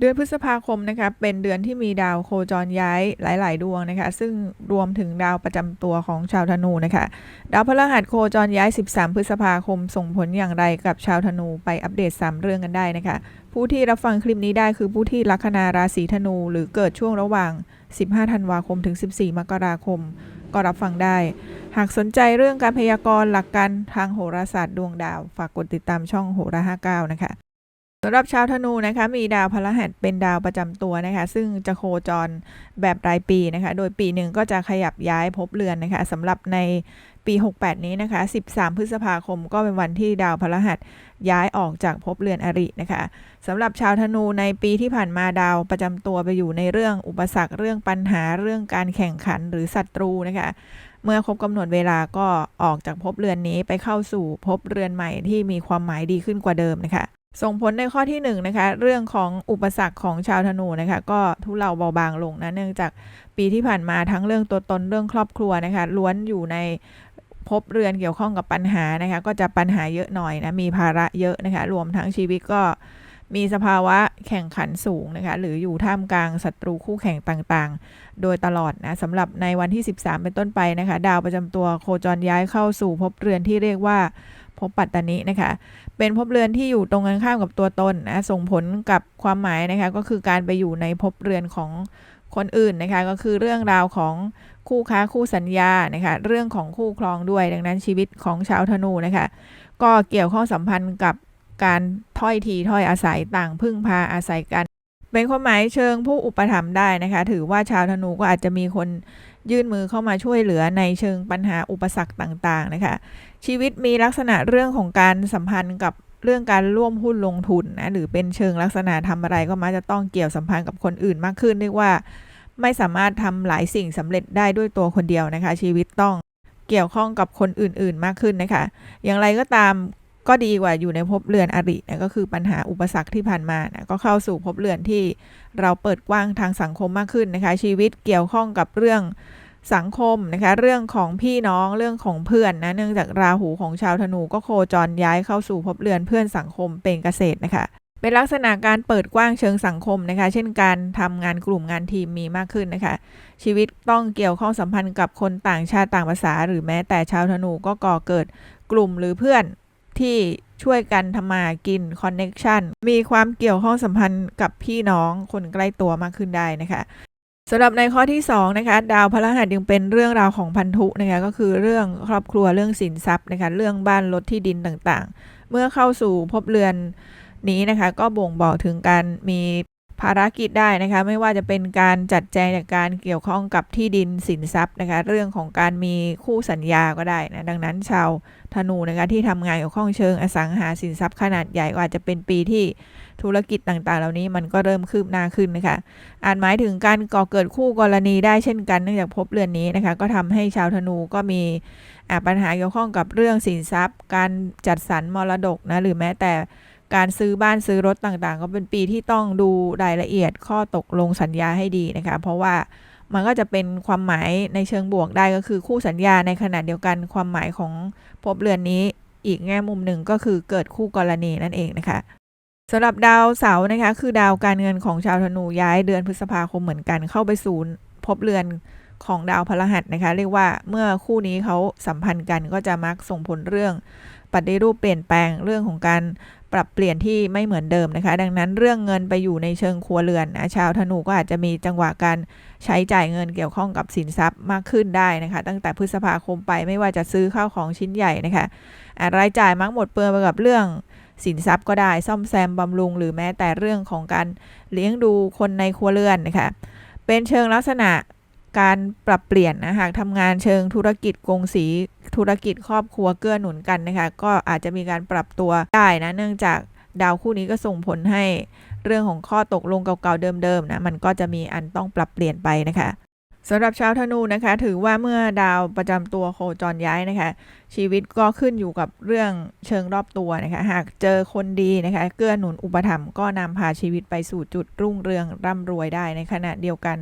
เดือนพฤษภาคมนะคะเป็นเดือนที่มีดาวโคจรย้ายหลาย ๆ ดวงนะคะ ซึ่งรวมถึงดาวประจำตัวของชาวธนูนะคะ ดาวพฤหัสโคจรย้าย 13 พฤษภาคม ส่งผลอย่างไรกับชาวธนูไปอัปเดต 3 เรื่องกันได้นะคะ ผู้ที่รับฟังคลิปนี้ได้คือผู้ที่ลัคนาราศีธนู หรือเกิดช่วงระหว่าง 15 ธันวาคมถึง 14 มกราคม ก็รับฟังได้ หากสนใจเรื่องการพยากรณ์หลักการทางโหราศาสตร์ดวงดาว ฝากกดติดตามช่องโหรา59นะคะ สำหรับชาวธนูนะคะมีดาวพฤหัสเป็นดาวประจำตัวนะคะ ซึ่งจะโคจรแบบรายปีนะคะ โดยปีหนึ่งก็จะขยับย้ายภพเรือนนะคะสำหรับในปี 68 นี้นะคะ 13 พฤษภาคมก็เป็นวันที่ดาวพฤหัสย้ายออกจากภพเรือนอรินะคะสำหรับชาวธนูในปีที่ผ่านมาดาวประจำตัวไปอยู่ในเรื่องอุปสรรคเรื่องปัญหาเรื่องการแข่งขันหรือศัตรูนะคะ เมื่อครบกำหนดเวลาก็ออกจากภพเรือนนี้ไปเข้าสู่ภพเรือนใหม่ที่มีความหมายดีขึ้นกว่าเดิมนะคะ ส่งผลในข้อที่1นงนะคะเรื่องของอุปสรรคของชาวธนูนะคะก็ทุเลาเบาบางลงนะเนื่องจากปีที่ผ่านมาทั้งเรื่องตัวตนเรื่องครอบครัวนะคะล้วนอยู่ในภพเรือนเกี่ยวข้องกับปัญหานะคะก็จะปัญหาเยอะหน่อยนะมีภาระเยอะนะคะรวมทั้งชีวิตก็มีสภาวะแข่งขันสูงนะคะหรืออยู่ท่ามกลางศัตรูคู่แข่งต่างๆ โดยตลอดนะสำหรับในวันที่ 13 เป็นต้นไปนะคะ ดาวประจำตัวโคจรย้ายเข้าสู่ภพเรือนที่เรียกว่า ภพปัตตานินะคะ เป็นภพเรือนที่อยู่ตรงกันข้ามกับตัวตนนะส่งผลกับความหมายนะคะก็คือการไปอยู่ในภพเรือนของคนอื่นนะคะก็คือเรื่องราวของคู่ค้าคู่สัญญานะคะเรื่องของคู่ครองด้วยดังนั้นชีวิตของชาวธนูนะคะก็เกี่ยวข้องสัมพันธ์กับการถ้อยทีถ้อยอาศัยต่างพึ่งพาอาศัยกัน เป็นความหมายเชิงผู้อุปถัมภ์ได้นะคะ ถือว่าชาวธนูก็อาจจะมีคนยื่นมือเข้ามาช่วยเหลือในเชิงปัญหาอุปสรรคต่างๆนะคะ ชีวิตมีลักษณะเรื่องของการสัมพันธ์กับเรื่องการร่วมหุ้นลงทุนนะหรือเป็นเชิงลักษณะทำอะไรก็มักจะต้องเกี่ยวสัมพันธ์กับคนอื่นมากขึ้นเรียกว่า ไม่สามารถทำหลายสิ่งสำเร็จได้ด้วยตัวคนเดียวนะคะ ชีวิตต้องเกี่ยวข้องกับคนอื่น ๆ มากขึ้นนะคะ อย่างไรก็ตาม ก็ดีกว่าอยู่ในภพเรือนอรินะก็คือปัญหาอุปสรรคที่ผ่านมานะก็เข้าสู่ภพเรือนที่เราเปิดกว้างทางสังคมมากขึ้นนะคะ ชีวิตเกี่ยวข้องกับเรื่องสังคมนะคะ เรื่องของพี่น้องเรื่องของเพื่อนนะเนื่องจากราหูของชาวธนูก็โคจรย้ายเข้าสู่ภพเรือนเพื่อนสังคมเป็นเกษตรนะคะเป็นลักษณะการเปิดกว้างเชิงสังคมนะคะ เช่นการทำงานกลุ่มงานทีมมีมากขึ้นนะคะ ชีวิตต้องเกี่ยวข้องสัมพันธ์กับคนต่างชาติต่างภาษา หรือแม้แต่ชาวธนูก็ก่อเกิดกลุ่มหรือเพื่อน ที่ช่วยกันทำมากินคอนเน็ชันมีความเกี่ยวข้องสัมพันธ์กับพี่น้องคนใกล้ตัวมากขึ้นได้นะคะสำหรับในข้อที่2นะคะดาวพระรหัสยังเป็นเรื่องราวของพันธุนะคะก็คือเรื่องครอบครัวเรื่องสินทรัพย์นะคะเรื่องบ้านรถที่ดินต่างๆ เมื่อเข้าสู่ภพเรือนนี้นะคะก็บ่งบอกถึงการมี ภารกิจได้นะคะไม่ว่าจะเป็นการจัดแจงจากการเกี่ยวข้องกับที่ดินสินทรัพย์นะคะเรื่องของการมีคู่สัญญาก็ได้นะดังนั้นชาวธนูนะคะที่ทำงานเกี่ยวข้องเชิงอสังหาสินทรัพย์ขนาดใหญ่ก็อาจจะเป็นปีที่ธุรกิจต่างๆ เหล่านี้มันก็เริ่มคืบหน้าขึ้นนะคะอาจหมายถึงการก่อเกิดคู่กรณีได้เช่นกันเนื่องจากพบเรือนนี้นะคะก็ทำให้ชาวธนูก็มีปัญหาเกี่ยวข้องกับเรื่องสินทรัพย์ การจัดสรรมรดกนะหรือแม้แต่ การซื้อบ้านซื้อรถต่างๆ ก็เป็นปีที่ต้องดูรายละเอียดข้อตกลงสัญญาให้ดีนะคะ เพราะว่ามันก็จะเป็นความหมายในเชิงบวกได้ก็คือคู่สัญญาในขณะเดียวกันความหมายของภพเรือนนี้อีกแง่มุมหนึ่งก็คือเกิดคู่กรณีนั่นเองนะคะสำหรับดาวเสาร์นะคะ คือดาวการเงินของชาวธนูย้ายเดือนพฤษภาคมเหมือนกันเข้าไปศูนย์ภพเรือนของดาวพฤหัสนะคะ เรียกว่าเมื่อคู่นี้เขาสัมพันธ์กันก็จะมักส่งผลเรื่องปฏิรูปเปลี่ยนแปลงเรื่องของการ ปรับเปลี่ยนที่ไม่เหมือนเดิมนะคะ ดังนั้นเรื่องเงินไปอยู่ในเชิงครัวเรือนนะชาวธนูก็อาจจะมีจังหวะการใช้จ่ายเงินเกี่ยวข้องกับสินทรัพย์มากขึ้นได้นะคะ ตั้งแต่พฤษภาคมไปไม่ว่าจะซื้อข้าวของชิ้นใหญ่นะคะรายจ่ายมักหมดเปลืองไปกับเรื่องสินทรัพย์ก็ได้ซ่อมแซมบำรุง หรือแม้แต่เรื่องของการเลี้ยงดูคนในครัวเรือนนะคะเป็นเชิงลักษณะ การปรับเปลี่ยนนะหากทำงานเชิงธุรกิจกงสีธุรกิจครอบครัวเกื้อหนุนกันนะคะ ก็อาจจะมีการปรับตัวได้นะเนื่องจากดาวคู่นี้ก็ส่งผลให้เรื่องของข้อตกลงเก่าๆเดิมๆนะมันก็จะมีอันต้องปรับเปลี่ยนไปนะคะ สำหรับชาวธนูนะคะ ถือว่าเมื่อดาวประจำตัวโคจรย้ายนะคะ ชีวิตก็ขึ้นอยู่กับเรื่องเชิงรอบตัวนะคะ หากเจอคนดีนะคะ เกื้อหนุนอุปถัมภ์ก็นำพาชีวิตไปสู่จุดรุ่งเรืองร่ำรวยได้ในขณะเดียวกัน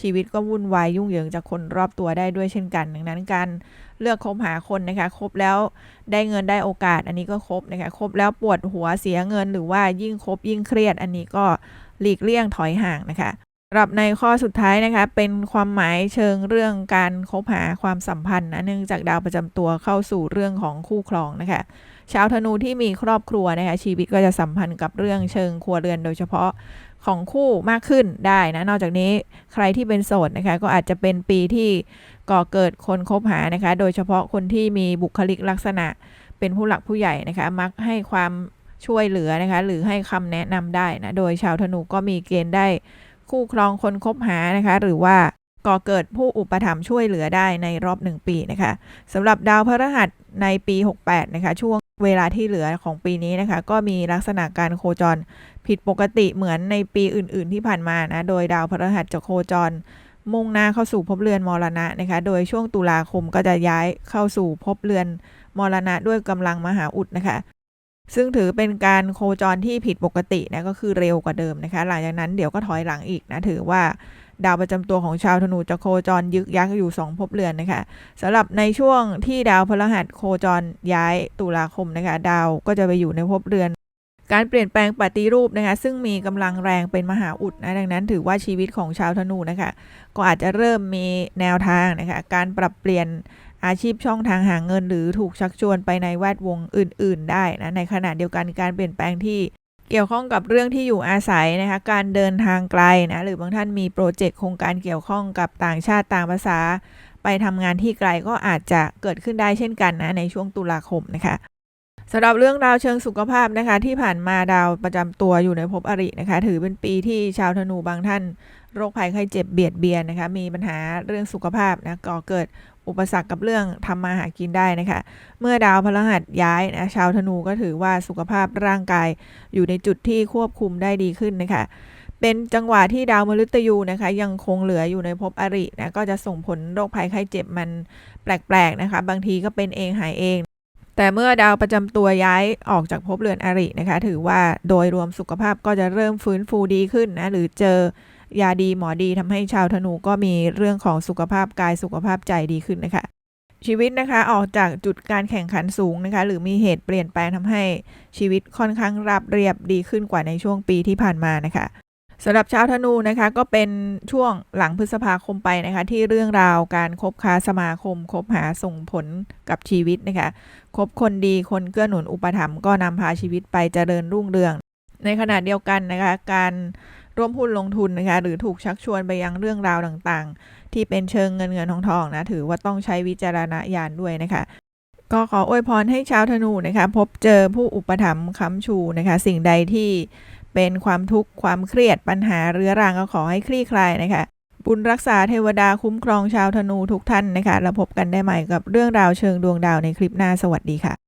ชีวิตก็วุ่นวายยุ่งเหยิงจากคนรอบตัวได้ด้วยเช่นกัน ดังนั้นการเลือกคบหาคนนะคะคบแล้วได้เงินได้โอกาส อันนี้ก็คบนะคะคบแล้วปวดหัวเสียเงินหรือว่ายิ่งคบยิ่งเครียด อันนี้ก็หลีกเลี่ยงถอยห่างนะคะ สำหรับในข้อสุดท้ายนะคะเป็นความหมายเชิงเรื่องการคบหาความสัมพันธ์นะเนื่องจากดาวประจำตัวเข้าสู่เรื่องของคู่ครองนะคะชาวธนูที่มีครอบครัวนะคะชีวิตก็จะสัมพันธ์กับเรื่องเชิงครัวเรือนโดยเฉพาะของคู่มากขึ้นได้นะนอกจากนี้ใครที่เป็นโสดนะคะก็อาจจะเป็นปีที่ก่อเกิดคนคบหานะคะ โดยเฉพาะคนที่มีบุคลิกลักษณะเป็นผู้หลักผู้ใหญ่นะคะ มักให้ความช่วยเหลือนะคะ หรือให้คำแนะนำได้นะโดยชาวธนูก็มีเกณฑ์ได้ คู่ครองคนคบหานะคะ หรือว่าก่อเกิดผู้อุปถัมภ์ช่วยเหลือได้ในรอบหนึ่งปีนะคะสำหรับดาวพฤหัสในปี 68 นะคะ ช่วงเวลาที่เหลือของปีนี้นะคะ ก็มีลักษณะการโคจรผิดปกติเหมือนในปีอื่น ๆ ที่ผ่านมานะโดยดาวพฤหัสจะโคจร มุ่งหน้าเข้าสู่ภพเรือนมรณะนะคะ โดยช่วงตุลาคมก็จะย้ายเข้าสู่ภพเรือนมรณะด้วยกำลังมหาอุดนะคะ ซึ่งถือเป็นการโคจรที่ผิดปกตินะก็คือเร็วกว่าเดิมนะคะ หลังจากนั้นเดี๋ยวก็ถอยหลังอีกนะถือว่าดาวประจำตัวของชาวธนูจะโคจรยึกยักอยู่ 2 ภพเรือนนะคะสำหรับในช่วงที่ดาวพฤหัสโคจรย้ายตุลาคมนะคะ ดาวก็จะไปอยู่ในภพเรือน การเปลี่ยนแปลงปฏิรูปนะคะซึ่งมีกำลังแรงเป็นมหาอุดนะดังนั้นถือว่าชีวิตของชาวธนูนะคะ ก็อาจจะเริ่มมีแนวทางนะคะการปรับเปลี่ยน อาชีพช่องทางหาเงินหรือถูกชักชวนไปในแวดวงอื่น ๆ ได้นะในขณะเดียวกันการเปลี่ยนแปลงที่เกี่ยวข้องกับเรื่องที่อยู่อาศัยนะคะการเดินทางไกลนะหรือบางท่านมีโปรเจกต์โครงการเกี่ยวข้องกับต่างชาติต่างภาษา ไปทำงานที่ไกลก็อาจจะเกิดขึ้นได้เช่นกันนะในช่วงตุลาคมนะคะสำหรับเรื่องราวเชิงสุขภาพนะคะ ที่ผ่านมาดาวประจำตัวอยู่ในภพอรินะคะ ถือเป็นปีที่ชาวธนูบางท่าน โรคภัยไข้เจ็บเบียดเบียนนะคะ มีปัญหาเรื่องสุขภาพนะก่อเกิด อุปสรรคกับเรื่องทำมาหากินได้นะคะ เมื่อดาวพฤหัสย้ายนะชาวธนูก็ถือว่าสุขภาพร่างกายอยู่ในจุดที่ควบคุมได้ดีขึ้นนะคะ เป็นจังหวะที่ดาวมฤตยูนะคะ ยังคงเหลืออยู่ในภพอรินะก็จะส่งผลโรคภัยไข้เจ็บมันแปลกๆนะคะ บางทีก็เป็นเองหายเองแต่เมื่อดาวประจำตัวย้ายออกจากภพเรือนอรินะคะ ถือว่าโดยรวมสุขภาพก็จะเริ่มฟื้นฟูดีขึ้นนะ หรือเจอ ยาดีหมอดีทำให้ชาวธนูก็มีเรื่องของสุขภาพกายสุขภาพใจดีขึ้นนะคะ ชีวิตนะคะออกจากจุดการแข่งขันสูงนะคะ หรือมีเหตุเปลี่ยนแปลงทำให้ชีวิตค่อนข้างราบเรียบดีขึ้นกว่าในช่วงปีที่ผ่านมานะคะสำหรับชาวธนูนะคะก็เป็นช่วงหลังพฤษภาคมไปนะคะ ที่เรื่องราวการคบค้าสมาคม คบหาส่งผลกับชีวิตนะคะคบคนดีคนเกื้อหนุนอุปถัมภ์ก็นำพาชีวิตไปเจริญรุ่งเรือง ในขณะเดียวกันนะคะ การ ร่วมหุ้นลงทุนนะคะหรือถูกชักชวนไปยังเรื่องราวต่างๆ ที่เป็นเชิงเงินเงินทองทองนะถือว่าต้องใช้วิจารณญาณด้วยนะคะก็ขออวยพรให้ชาวธนูนะคะพบเจอผู้อุปถัมภ์ค้ำชูนะคะสิ่งใดที่เป็นความทุกข์ความเครียดปัญหาเรื้อรังก็ขอให้คลี่คลายนะคะบุญรักษาเทวดาคุ้มครองชาวธนูทุกท่านนะคะแล้วพบกันได้ใหม่กับเรื่องราวเชิงดวงดาวในคลิปหน้าสวัสดีค่ะ